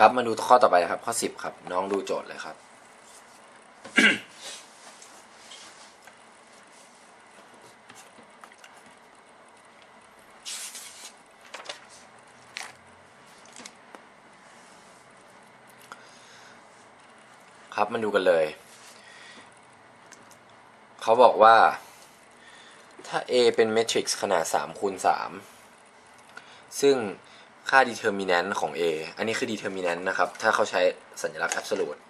ครับมาดูข้อต่อไปนะครับ ข้อสิบครับ น้องดูโจทย์เลยครับ ครับมาดูกันเลย เขาบอกว่า ถ้า A เป็นเมทริกซ์ขนาด3คูณ3ซึ่ง ค่า determinant ของ A อันนี้คือ determinant นะครับ ถ้าเขาใช้สัญลักษณ์ absolute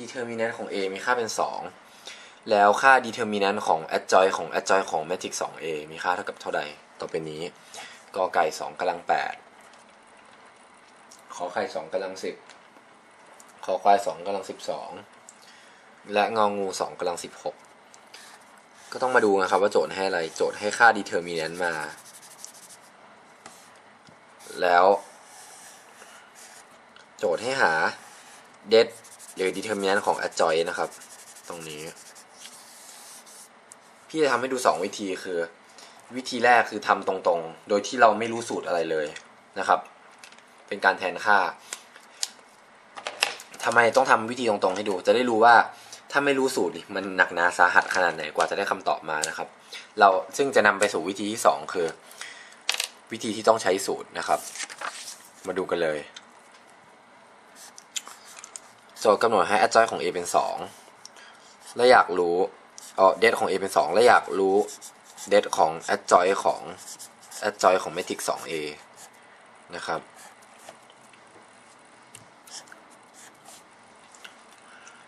determinant ของ A มีค่าเป็น 2 แล้วค่า determinant ของ adjoint ของ adjoint ของ matrix 2A มีค่าเท่ากับเท่าใด ต่อไปนี้กอไก่2กำลัง 8 ขอไข่2กำลัง 10 ขอควาย2กำลัง 12 และงองู2กำลัง 16 ก็ต้องมาดูนะครับว่าโจทย์ให้อะไร โจทย์ให้ค่า determinant มา แล้ว โจทย์ให้หา det หรือ determinant ของ adjoint นะครับ ตรงนี้ พี่จะทำให้ดู 2 วิธีคือ วิธีแรกคือทำตรงๆ โดยที่เราไม่รู้สูตรอะไรเลยนะครับ เป็นการแทนค่าทำไมต้องทำวิธีตรงๆให้ดู จะได้รู้ว่าถ้าไม่รู้สูตรมันหนักหนาสาหัสขนาดไหนกว่าจะได้คำตอบมานะครับ เราซึ่งจะนำไปสู่วิธีที่ 2 คือ วิธีที่ต้องใช้สูตรนะครับ มาดูกันเลย โจทย์กำหนดให้ adjoint ของ a เป็น 2 และอยากรู้เออ det ของ a เป็น 2 และอยากรู้ det ของ adjoint ของ adjoint ของ matrix 2a นะครับ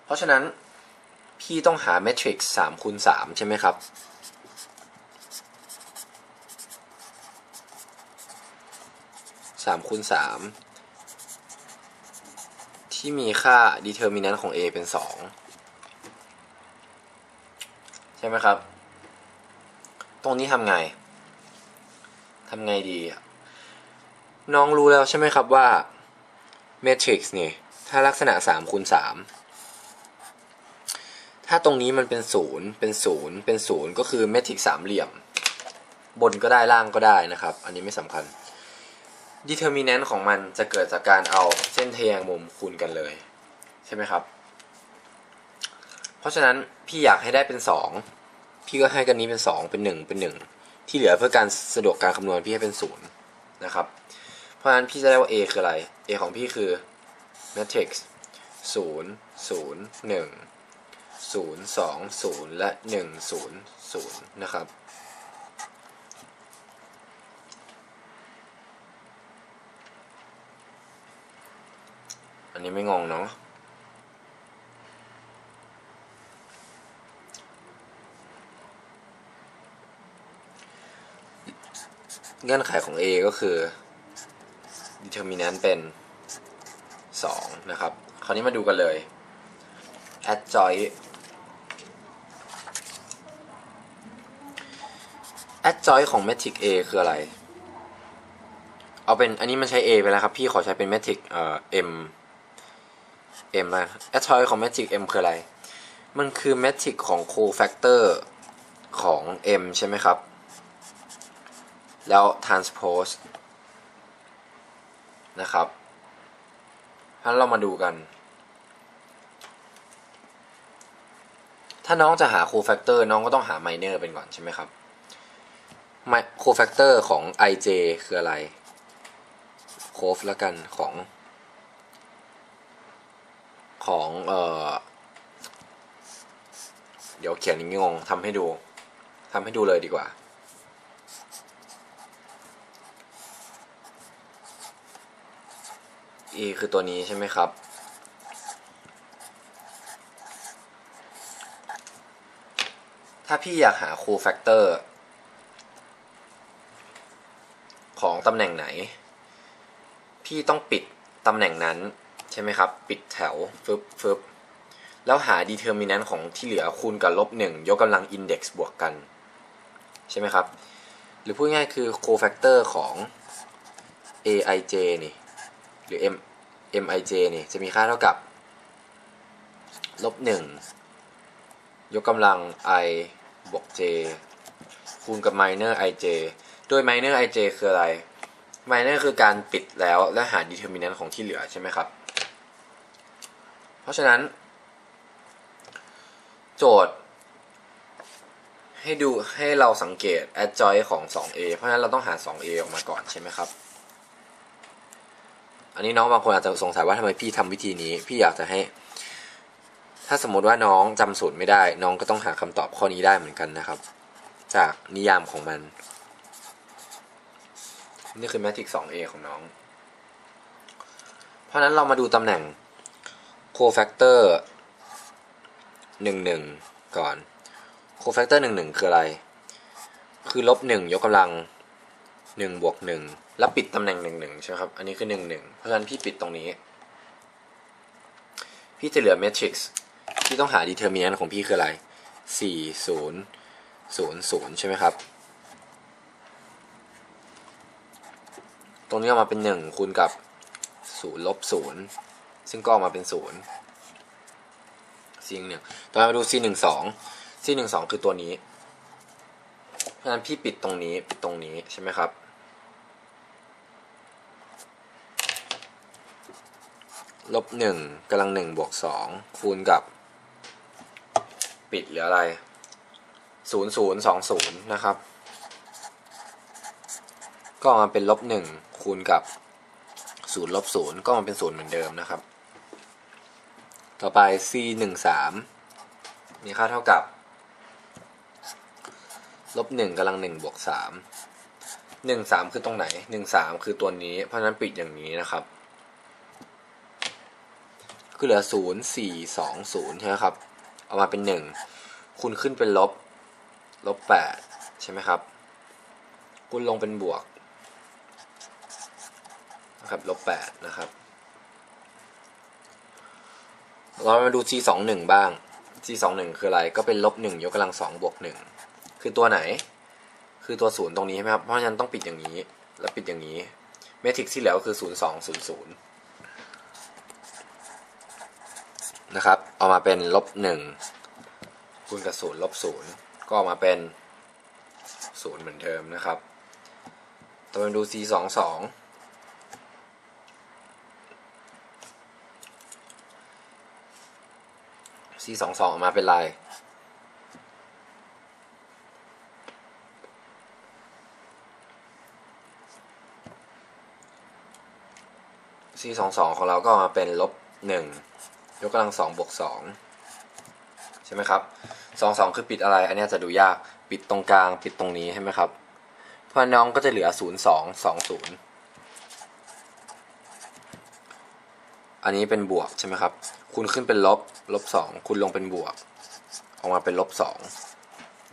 เพราะฉะนั้น พี่ต้องหา matrix 3คูณ3ใช่ไหมครับ 3คูณ3ที่มีค่า determinant ของ a เป็น2ใช่ไหมครับ ตรงนี้ทำไงทำไงดีน้องรู้แล้วใช่ไหมครับว่า matrix นี่ถ้าลักษณะ3คูณ3ถ้าตรงนี้มันเป็นศูนย์เป็นศูนย์เป็นศูนย์ก็คือเมทริกซ์สามเหลี่ยม บนก็ได้ล่างก็ได้นะครับ อันนี้ไม่สำคัญ determinant ของมันจะเกิดจากการเอาเส้นทแยงมุมคูณกันเลย ใช่ไหมครับ เพราะฉะนั้นพี่อยากให้ได้เป็น 2 พี่ก็ให้กันนี้เป็น 2 เป็น 1 เป็น 1 ที่เหลือเพื่อการสะดวกการคำนวณพี่ให้เป็น0นะครับ เพราะฉะนั้นพี่จะได้ว่า a คืออะไร a ของพี่คือ matrix 0 0 1 0 2 0 และ 1 0 0 นะครับ อันนี้ไม่งงเนาะเงื่อนไขของ A ก็คือ determinant เป็น 2 นะครับ คราวนี้มาดูกันเลย adjoint adjoint ของ metric A คืออะไร เอาเป็นอันนี้มันใช้ A ไปแล้วครับ พี่ขอใช้เป็น metric เอ่อ M M นะ adjoint ของ metric M คืออะไร มันคือ metric ของ cofactor ของ M ใช่ไหมครับ แล้ว transpose นะครับงั้นเรามาดูกัน ถ้าน้องจะหา cofactor น้องก็ต้องหา minor เป็นก่อนใช่ไหมครับ cofactor ของ ij คืออะไร cof แล้วกันของ ของเออเดี๋ยวเขียนงงทำให้ดูทำให้ดูเลยดีกว่า e คือตัวนี้ใช่ไหมครับ ถ้าพี่อยากหา cofactor ของตำแหน่งไหน พี่ต้องปิดตำแหน่งนั้น ช่ไหมครับ ปิดแถวฟึบฟึบแล้วหา determinant ของที่เหลือคูณกับลบหนึ่งยกกำลัง index บวกกัน ใช่ไหมครับ หรือพูดง่ายคือ cofactor ของ aij นี่ หรือ m mij นี่ จะมีค่าเท่ากับลบหนึ่งยกกำลัง i บวก j คูณกับ minor ij โดย minor ij คืออะไร minor คือการปิดแล้วและหา determinant ของที่เหลือใช่ไหมครับ ราะฉะนั้น โจทย์ ให้ดูให้เราสังเกต adjoint ของ 2a เพราะฉะนั้นเราต้องหา 2a ออกมาก่อนใช่ไหมครับ อันนี้น้องบางคนอาจจะสงสัยว่าทำไมพี่ทำวิธีนี้ พี่อยากจะให้ ถ้าสมมติว่าน้องจำสูตรไม่ได้ น้องก็ต้องหาคำตอบข้อนี้ได้เหมือนกันนะครับ จากนิยามของมัน นี่คือ matrix 2a ของน้อง เพราะฉะนั้นเรามาดูตำแหน่ง cofactor หนึ่งหนึ่งก่อน cofactor หนึ่งหนึ่งคืออะไร คือลบหนึ่งยกกำลังหนึ่งบวกหนึ่งแล้วปิดตำแหน่งหนึ่งหนึ่งใช่ไหมครับ อันนี้คือหนึ่งหนึ่งเพราะฉะนั้นพี่ปิดตรงนี้ พี่จะเหลือ matrix ที่ต้องหา determinant ของพี่คืออะไรสี่ศูนย์ศูนย์ศูนย์ใช่ไหมครับ ตรงนี้ออกมาเป็นหนึ่งคูณกับศูนย์ลบศูนย์ ซึ่งก็ออกมาเป็นศูนย์ c หนึ่งต่อมาดู c หนึ่งสอง c หนึ่งสองคือตัวนี้ เพราะฉะนั้นพี่ปิดตรงนี้ปิดตรงนี้ใช่ไหมครับลบหนึ่งกำลังหนึ่งบวกสองคูณกับ ปิดเหลืออะไรศูนย์ศูนย์สองศูนย์นะครับ ก็ออกมาเป็นลบหนึ่งคูณกับศูนย์ลบศูนย์ก็มาเป็นศูนย์เหมือนเดิมนะครับ ต่อไป c หนึ่งสามมีค่าเท่ากับลบหนึ่งกำลังหนึ่งบวกสามหนึ่งสามคือตรงไหนหนึ่งสามคือตัวนี้ เพราะฉะนั้นปิดอย่างนี้นะครับก็เหลือศูนย์สี่สองศูนย์ใช่ไหมครับ เอามาเป็นหนึ่งคูณขึ้นเป็นลบ ลบแปดใช่ไหมครับคูณลงเป็นบวกนะครับลบแปดนะครับ เรามาดู g สองหนึ่งบ้าง g สองหนึ่งคืออะไร ก็เป็นลบหนึ่งยกกำลังสองบวกหนึ่งคือตัวไหน คือตัวศูนย์ตรงนี้ใช่ไหมครับ เพราะฉะนั้นต้องปิดอย่างนี้ แล้วปิดอย่างนี้ เมทริกซ์ที่เหลือก็คือศูนย์สองศูนย์นะครับ เอามาเป็นลบหนึ่งคูณกับศูนย์ลบศูนย์ก็ออกมาเป็นศูนย์เหมือนเดิมนะครับต่อมาดู c สอ งสอง c สองสองอกมาเป็นลาย c สองสองของเราก็มาเป็นลบหนึ่งยกกำลังสองบวกสองใช่ไหมครับสองสองคือปิดอะไร อันนี้จะดูยาก ปิดตรงกลาง ปิดตรงนี้ใช่ไหมครับ เพราะน้องก็จะเหลือศูนย์ส อันนี้เป็นบวกใช่ไหมครับคูณขึ้นเป็นลบ ลบสองคูณลงเป็นบวก ออกมาเป็นลบสอง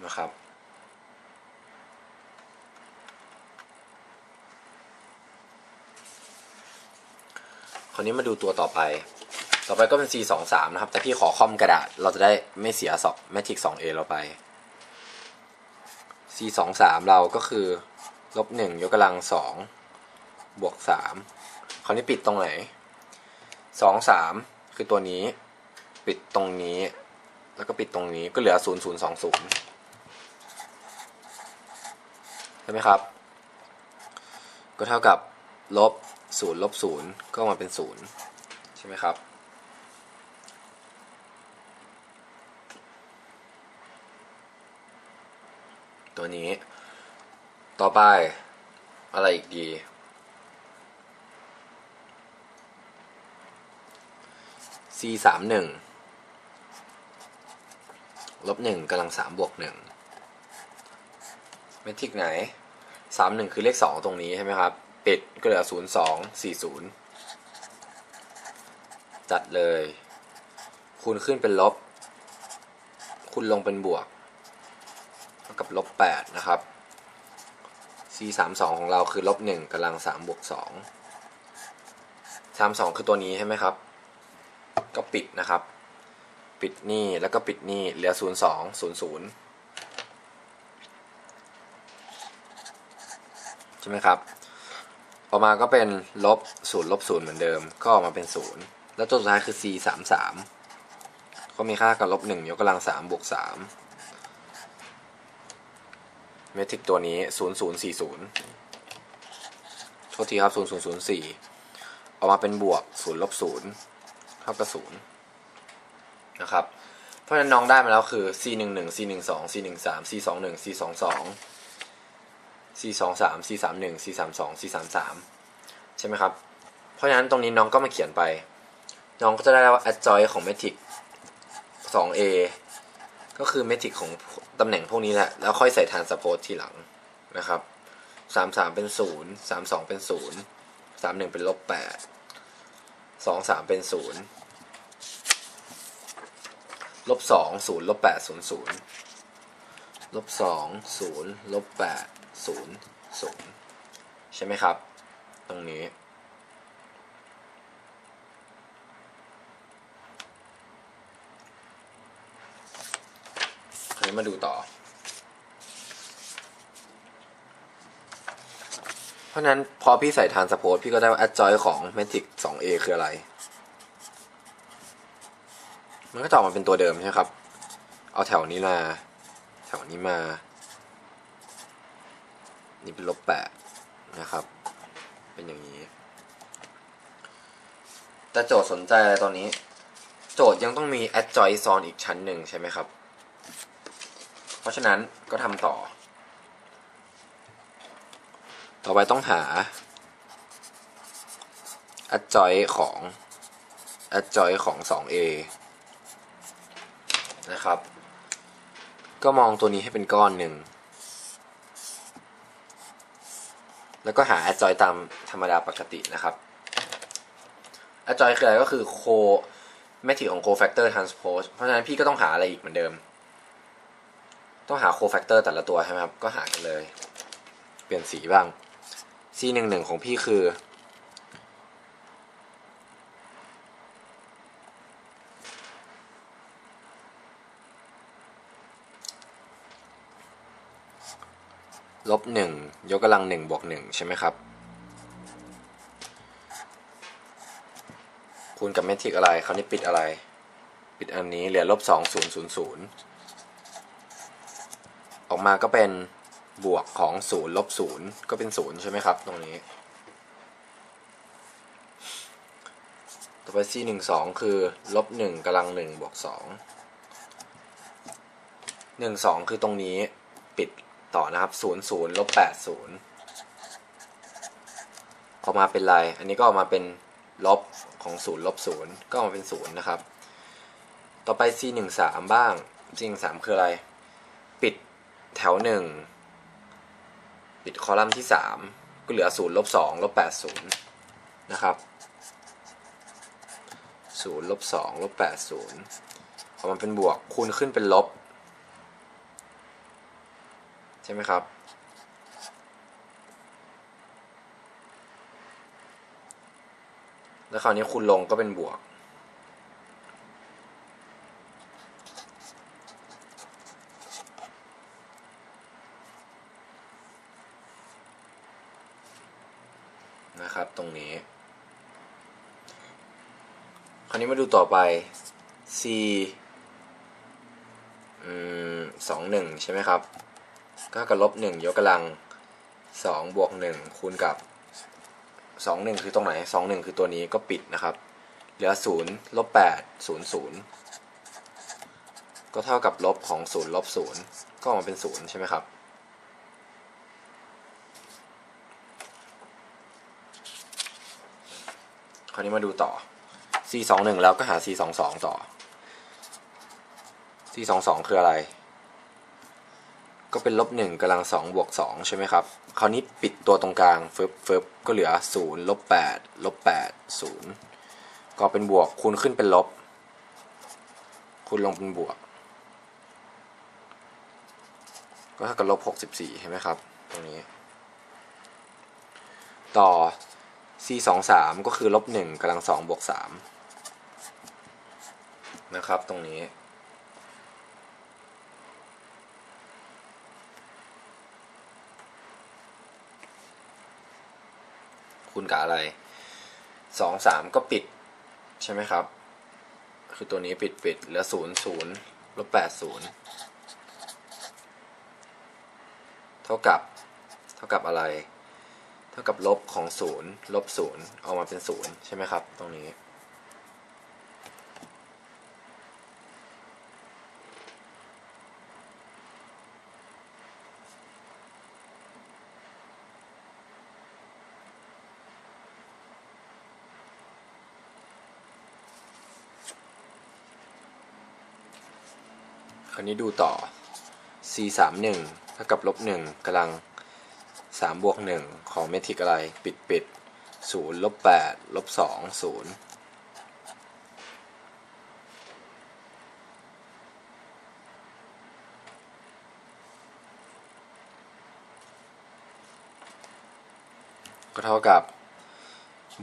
นะครับ คราวนี้มาดูตัวต่อไป ต่อไปก็เป็น C 2 3นะครับ แต่พี่ขอคอมกระดาษ เราจะได้ไม่เสียสอบแมทริก 2A เราไป C 2 3เราก็คือ ลบ1ยกกำลัง2บวก3คราวนี้ปิดตรงไหน 2 3คือตัวนี้ ปิดตรงนี้ แล้วก็ปิดตรงนี้ก็เหลือ0 0 2 0ใช่ไหมครับ ก็เท่ากับลบศูนย์ลบศูนย์ก็มาเป็นศูนย์ใช่ไหมครับ ตัวนี้ ต่อไปอะไรอีกดี สามหนึ่งลบหนึ่งกำลังสามบวกหนึ่งเมทริกไหนสามหนึ่งคือเลขสองตรงนี้ใช่ไหมครับ ปิดก็เหลือศูนย์สองสี่ศูนย์จัดเลย คูณขึ้นเป็นลบ คูณลงเป็นบวกเท่ากับลบแปดนะครับ c สามสองของเราคือลบหนึ่งกำลังสามบวกสองสามสองคือตัวนี้ใช่ไหมครับ ก็ปิดนะครับ ปิดนี่แล้วก็ปิดนี่เหลือศูนย์สองศูนย์ใช่ไหมครับ ออกมาก็เป็นลบศูนย์ลบศูนย์เหมือนเดิม ก็ออกมาเป็นศูนย์แล้วตัวสุดท้ายคือ c สามสามก็มีค่ากับลบหนึ่งยกกำลังสามบวกสามเมทริกตัวนี้ศูนย์ศูนย์สี่ศูนย์โทษทีครับศูนย์ศูนย์ศูนย์สี่ออกมาเป็นบวกศูนย์ลบศูนย์ เท่ากับศูนย์นะครับ เพราะฉะนั้นน้องได้มาแล้วคือ c 1 1 c 1 2 c 1 3 c 2 1 c 2 2 c 2 3 c 3 1 c 3 2 c 3 3ใช่ไหมครับ เพราะฉะนั้นตรงนี้น้องก็มาเขียนไป น้องก็จะได้ว่า adjoint ของ metric 2a ก็คือ metric ของตำแหน่งพวกนี้แหละ แล้วค่อยใส่ transpose ทีหลังนะครับ 33 เป็น 0 32 เป็น 0 31 เป็นลบ8 สองสามเป็นศูนย์ลบสองศูนย์ลบแปดศูนย์ศูนย์ลบสองศูนย์ลบแปดศูนย์ศูนย์ใช่ไหมครับ ตรงนี้ มาดูต่อ เพ ราะนั้นพอพี่ใส่ทานสโพสพี่ก็ได้ว่า adjoint ของ matrix 2a คืออะไร มันก็จะออกมาเป็นตัวเดิมใช่ไหมครับ เอาแถวนี้มา แถวนี้มา นี่เป็นลบแปดนะครับ เป็นอย่างนี้ แต่โจทย์สนใจอะไรตอนนี้ โจทย์ยังต้องมี a d j o i n ซ้อนอีกชั้นหนึ่งใช่ไหมครับ เพราะฉะนั้นก็ทำต่อ ต่อไปต้องหา adjoint ของ adjoint ของ 2a นะครับ ก็มองตัวนี้ให้เป็นก้อนหนึ่ง แล้วก็หา adjoint ตามธรรมดาปกตินะครับ adjoint คืออะไรก็คือ co metric ของ cofactor transpose เพราะฉะนั้นพี่ก็ต้องหาอะไรอีกเหมือนเดิม ต้องหา cofactor แต่ละตัวใช่ไหมครับ ก็หากันเลย เปลี่ยนสีบ้าง c หนึ่งหนึ่งของพี่คือ ลบหนึ่งยกกำลังหนึ่งบวกหนึ่งใช่ไหมครับ คูณกับเมทริกอะไรคราวนี้ปิดอะไร ปิดอันนี้เหลือลบสองศูนย์ศูนย์ศูนย์ออกมาก็เป็น บวกของศูนย์ลบศูนย์ก็เป็นศูนย์ใช่ไหมครับ ตรงนี้ ต่อไป c หนึ่งสองคือลบหนึ่งกำลังหนึ่งบวกสองหนึ่งสองคือตรงนี้ปิดต่อนะครับศูนย์ศูนย์ลบแปดศูนย์ออกมาเป็นไรอันนี้ก็ออกมาเป็นลบของศูนย์ลบศูนย์ก็ออกมาเป็นศูนย์นะครับ ต่อไป c หนึ่งสามบ้าง c หนึ่งสามคืออะไร ปิดแถวหนึ่ง ปิดคอลัมน์ที่สามก็เหลือศูนย์ลบสองลบแปดศูนย์นะครับศูนย์ลบสองลบแปดศูนย์ออกมาเป็นบวกคูณขึ้นเป็นลบ ใช่ไหมครับ แล้วคราวนี้คูณลงก็เป็นบวก นะครับตรงนี้ คราว นี้มาดูต่อไป c อืมสองหนึ่งใช่ไหมครับ ก็กับลบหนึ่งยกกำลังสองบวกหนึ่งคูณกับสองหนึ่งคือตรงไหนสองหนึ่งคือตัวนี้ก็ปิดนะครับ เหลือศูนย์ลบแปดศูนย์ศูนย์ก็เท่ากับลบของศูนย์ลบศูนย์ก็ออกมาเป็นศูนย์ใช่ไหมครับ คราวนี้มาดูต่อ สองหนึ่งแล้วก็หา c สองสองต่อ c สองสองคืออะไร ก็เป็นลบหนึ่งกำลังสองบวกสองใช่ไหมครับ คราวนี้ปิดตัวตรงกลางเฟึบเฟึบก็เหลือศูนย์ลบแปดลบแปดศูนย์ก็เป็นบวกคูณขึ้นเป็นลบ คูณลงเป็นบวก ก็เท่ากับลบหกสิบสี่ใช่ไหมครับ ตรงนี้ ต่อ c สองสามก็คือลบหนึ่งกำลังสองบวกสาม นะครับตรงนี้ คูณกับอะไรสองสามก็ปิด ใช่ไหมครับ คือตัวนี้ปิดปิดเหลือศูนย์ศูนย์ลบแปดศูนย์เท่ากับ เท่ากับอะไร เท่ากับลบของศูนย์ลบศูนย์ออกมาเป็นศูนย์ใช่ไหมครับ ตรงนี้ คราวนี้ดูต่อ c สามหนึ่งเท่ากับลบหนึ่งกำลังสามบวกหนึ่งของเมทริกอะไรปิดปิดศูนย์ลบแปดลบสองศูนย์ก็เท่ากับ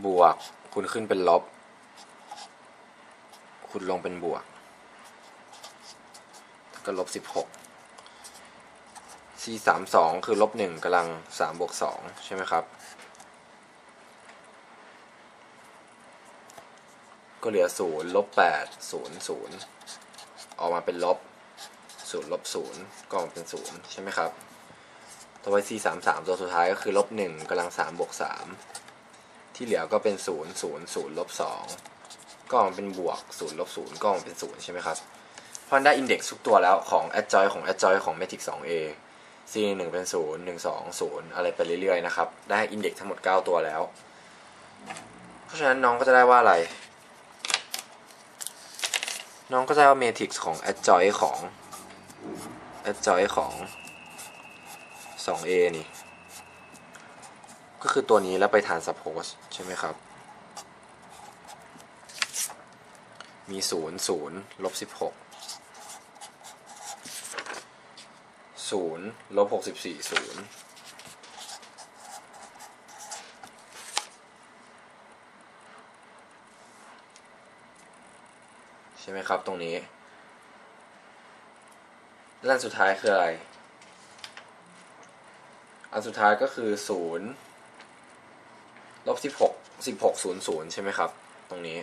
บวกคูณขึ้นเป็นลบคูณลงเป็นบวก ก็ลบสิบหก c สามสองคือลบหนึ่งกำลังสามบวกสองใช่ไหมครับ ก็เหลือศูนย์ลบแปดศูนย์ศูนย์ออกมาเป็นลบศูนย์ลบศูนย์ก็ออกเป็นศูนย์ใช่ไหมครับ ต่อไป c สามสามตัวสุดท้ายก็คือลบหนึ่งกำลังสามบวกสามที่เหลือก็เป็นศูนย์ศูนย์ศูนย์ลบสองก็ออกเป็นบวกศูนย์ลบศูนย์ก็ออกเป็นศูนย์ใช่ไหมครับ ราะได้อินเด็กซ์ทุกตัวแล้วของ adjoint ของ adjoint ของ matrix 2a c 1เป็น0 1 2 0 อะไรไปเรื่อยๆนะครับ ได้อินเด็กซ์ทั้งหมด 9 ตัวแล้ว เพราะฉะนั้นน้องก็จะได้ว่าอะไร น้องก็จะได้ว่า matrix ของ adjoint ของ adjoint ของ 2a นี่ ก็คือตัวนี้แล้วไป transpose ใช่ไหมครับมี 0 0 ลบ 16 ศูนย์ลบหกสิบสี่ศูนย์ใช่ไหมครับตรงนี้แล้วอันสุดท้ายคืออะไร อันสุดท้ายก็คือศูนย์ลบสิบหกสิบหกศูนย์ศูนย์ใช่ไหมครับ ตรงนี้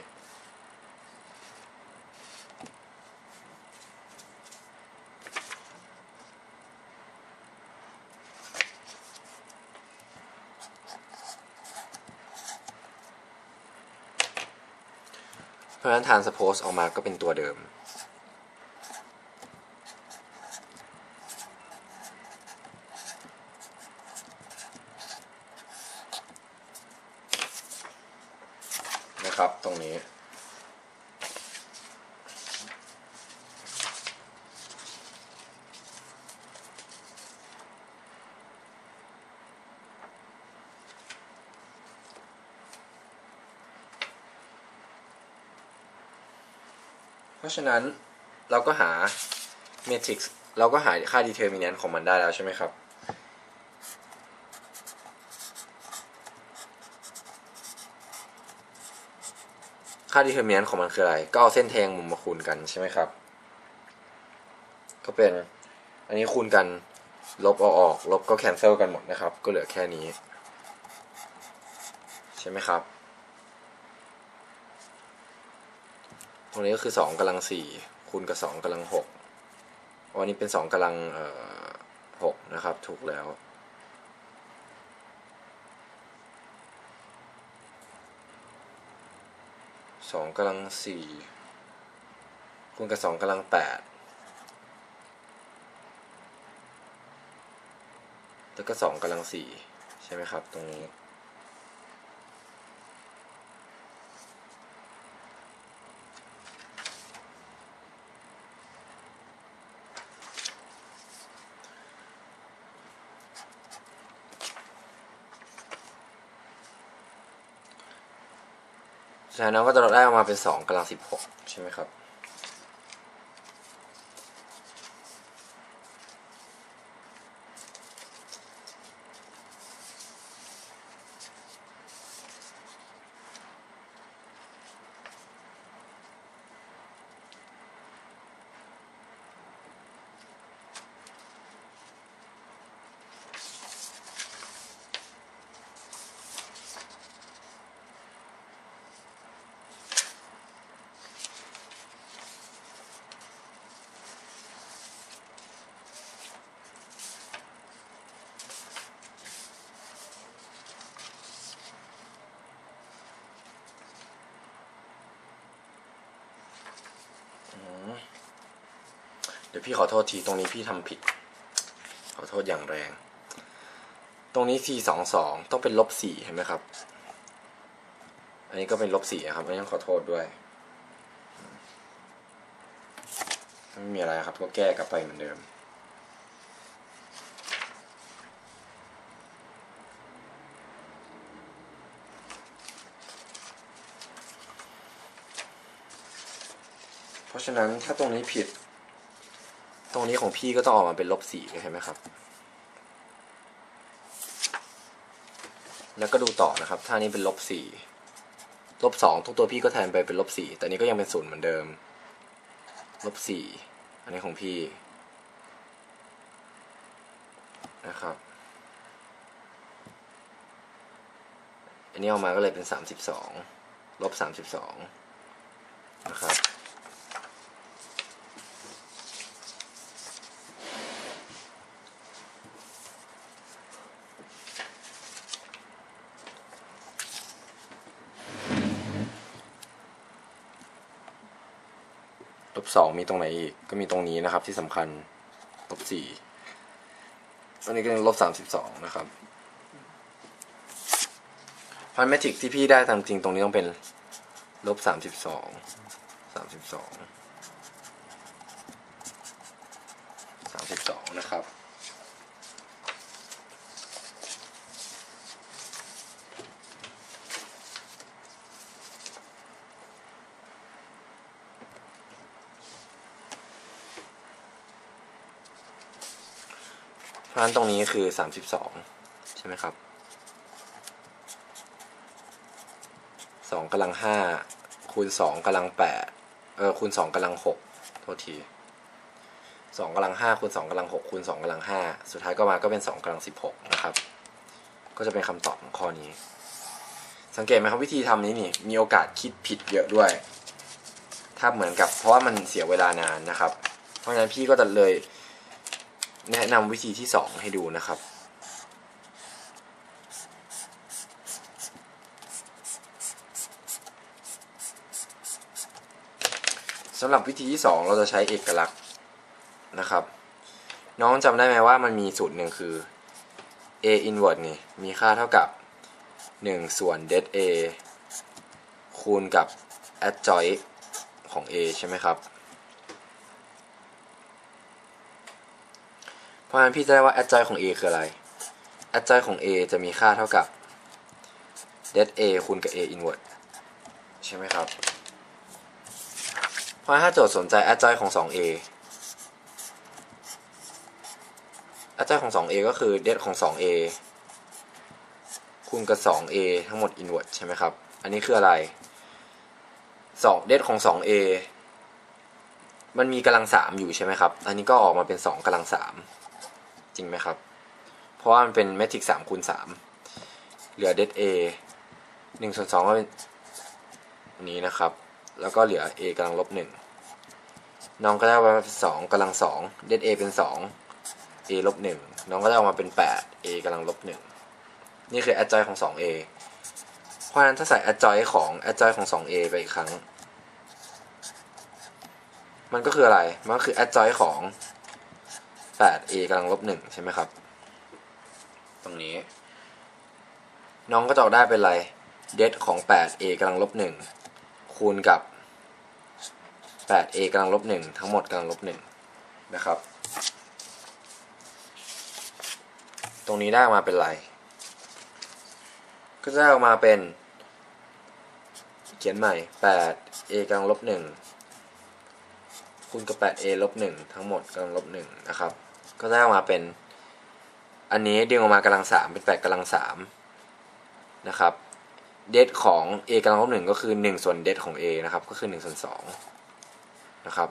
เพราะฉะนั้น transpose ออกมาก็เป็นตัวเดิม นะครับตรงนี้ ราะฉะนั้นเราก็หา matrix เราก็หาค่า determinant ของมันได้แล้วใช่ไหมครับค่า determinant ของมันคืออะไร ก็เอาเส้นแทงมุมมาคูณกันใช่ไหมครับ ก็เป็น อันนี้คูณกัน ลบเอาออก ลบก็ cancel กันหมดนะครับ ก็เหลือแค่นี้ ใช่ไหมครับ ตรงนี้ก็คือสองกำลังสี่คูณกับสองกำลังหกวันนี้เป็นสองกำลังเอ่อหกนะครับ ถูกแล้ว สองกำลังสี่คูณกับสองกำลังแปดแล้วก็สองกำลังสี่ใช่ไหมครับ ตรงนี้ ฉะนั้นก็จะได้ออกมาเป็นสองกำลังสิบหกใช่ไหมครับ เดี๋ยวพี่ขอโทษทีตรงนี้พี่ทำผิด ขอโทษอย่างแรง ตรงนี้ c สองสองต้องเป็นลบสี่เห็นไหมครับ อันนี้ก็เป็นลบสี่ครับอันนี้ขอโทษด้วยไม่มีอะไรครับก็แก้กลับไปเหมือนเดิม ราะฉะนั้นถ้าตรงนี้ผิด ตรงนี้ของพี่ก็ต้องออกมาเป็นลบสี่ใช่ไหมครับ แล้วก็ดูต่อนะครับ ถ้านี้เป็นลบสี่ลบสองทุกตัวพี่ก็แทนไปเป็นลบสี่แต่นี้ก็ยังเป็นศูนย์เหมือนเดิมลบสี่อันนี้ของพี่นะครับ อันนี้ออกมาก็เลยเป็นสามสิบสองลบสามสิบสองนะครับ ลบสองมีตรงไหนอีก ก็มีตรงนี้นะครับที่สำคัญลบสี่อันนี้ก็ลบสามสิบสองนะครับพันเมทริกที่พี่ได้ตามจริงตรงนี้ต้องเป็นลบสามสิบสองสามสิบสองสามสิบสองนะครับ ราะฉะนั้นตรงนี้คือสามสิบสองใช่ไหมครับสองกำลังห้าคูณสองกำลังแปดเออคูณสองกำลังหกโทษทีสองกำลังห้าคูณสองกำลังหกคูณสองกำลังห้าสุดท้ายก็มาก็เป็นสองกำลังสิบหกนะครับ ก็จะเป็นคำตอบของข้อนี้ สังเกตไหมครับวิธีทำนี้นี่มีโอกาสคิดผิดเยอะด้วย ถ้าเหมือนกับเพราะว่ามันเสียเวลานานนะครับ เพราะฉะนั้นพี่ก็จะเลย แนะนำวิธีที่สองให้ดูนะครับ สำหรับวิธีที่สองเราจะใช้เอกลักษณ์นะครับ น้องจำได้ไหมว่ามันมีสูตรหนึ่งคือ a inverse นี่มีค่าเท่ากับ 1 ส่วน det a คูณกับ adjoint ของ a ใช่ไหมครับ เพราะฉะนั้นพี่จะได้ว่า adjoint ของ a คืออะไร adjoint ของ a จะมีค่าเท่ากับ det a คูณกับ a inverse ใช่ไหมครับ เพราะถ้าโจทย์สนใจ adjoint ของ 2a adjoint ของ 2a ก็คือ det ของ 2a คูณกับ 2a ทั้งหมด inverse ใช่ไหมครับ อันนี้คืออะไร 2 det ของ 2a มันมีกำลังสามอยู่ใช่ไหมครับ อันนี้ก็ออกมาเป็น 2กำลังสาม ริงไหมครับ เพราะว่ามันเป็นเมทริกสามคูณสามเหลือ det a หนึ่งส่วนสองก็เป็นนี้นะครับ แล้วก็เหลือ a กำลังลบหนึ่งน้องก็ได้มาเป็นสองกำลังสอง det a เป็นสอง a ลบหนึ่งน้องก็ได้ออกมาเป็นแปด a กำลังลบหนึ่งนี่คือ adjoint ของ 2a เพราะฉะนั้นถ้าใส่ adjoint ของ adjoint ของ 2a ไปอีกครั้ง มันก็คืออะไร มันก็คือ adjoint ของ 8a กำลังลบหนึ่งใช่ไหมครับ ตรงนี้ น้องก็จะออกได้เป็นไร det ของ 8a กำลังลบหนึ่งคูณกับ 8a กำลังลบหนึ่งทั้งหมดกำลังลบหนึ่งนะครับ ตรงนี้ได้มาเป็นไร ก็จะได้ออกมาเป็น เขียนใหม่ 8a กำลังลบหนึ่งคูณกับ 8a ลบหนึ่งทั้งหมดกำลังลบหนึ่งนะครับ ก็ได้ออกมาเป็น อันนี้ดึงออกมากำลังสามเป็น8กำลังสามนะครับ เดทของ a กำลังลบหนึ่งก็คือ1ส่วนเดทของ a นะครับ ก็คือ1ส่วน2นะครับ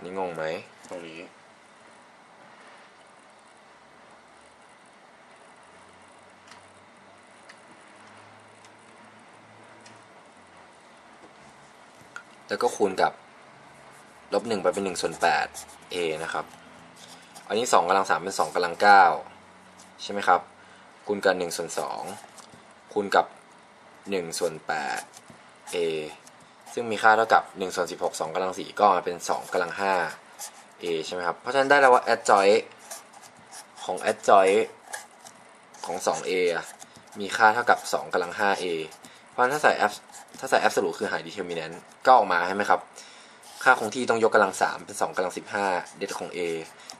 นนี้งงไหมตรงนี้ แล้วก็คูณกับลบหนึ่งไปเป็นหนึ่งส่วนแปด a นะครับ อันนี้สองกำลังสามเป็นสองกำลังเก้าใช่ไหมครับ คูณกับหนึ่งส่วนสองคูณกับหนึ่งส่วนแปด a ซึ่งมีค่าเท่ากับหนึ่งส่วนสิบหกสองกำลังสี่ก็มาเป็นสองกำลังห้า a ใช่ไหมครับ เพราะฉะนั้นได้แล้วว่า adjoint ของ adjoint ของ 2a อมีค่าเท่ากับ 2กำลัง 5a เพราะฉะนั้นถ้าใส่ ถ้าใส่ absolute คือหาย determinant ก็ออกมาใช่ไหมครับ ค่าคงที่ต้องยกกำลัง3เป็น2กำลัง15 det ของ a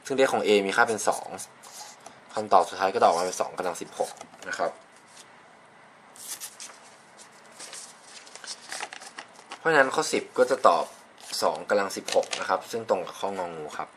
ซึ่ง det ของ a มีค่าเป็น2คำตอบสุดท้ายก็ตอบอกมาเป็น2กำลัง16นะครับเพราะฉะนั้นข้อ10ก็จะตอบ2กำลัง16นะครับ ซึ่งตรงกับข้ององูครับ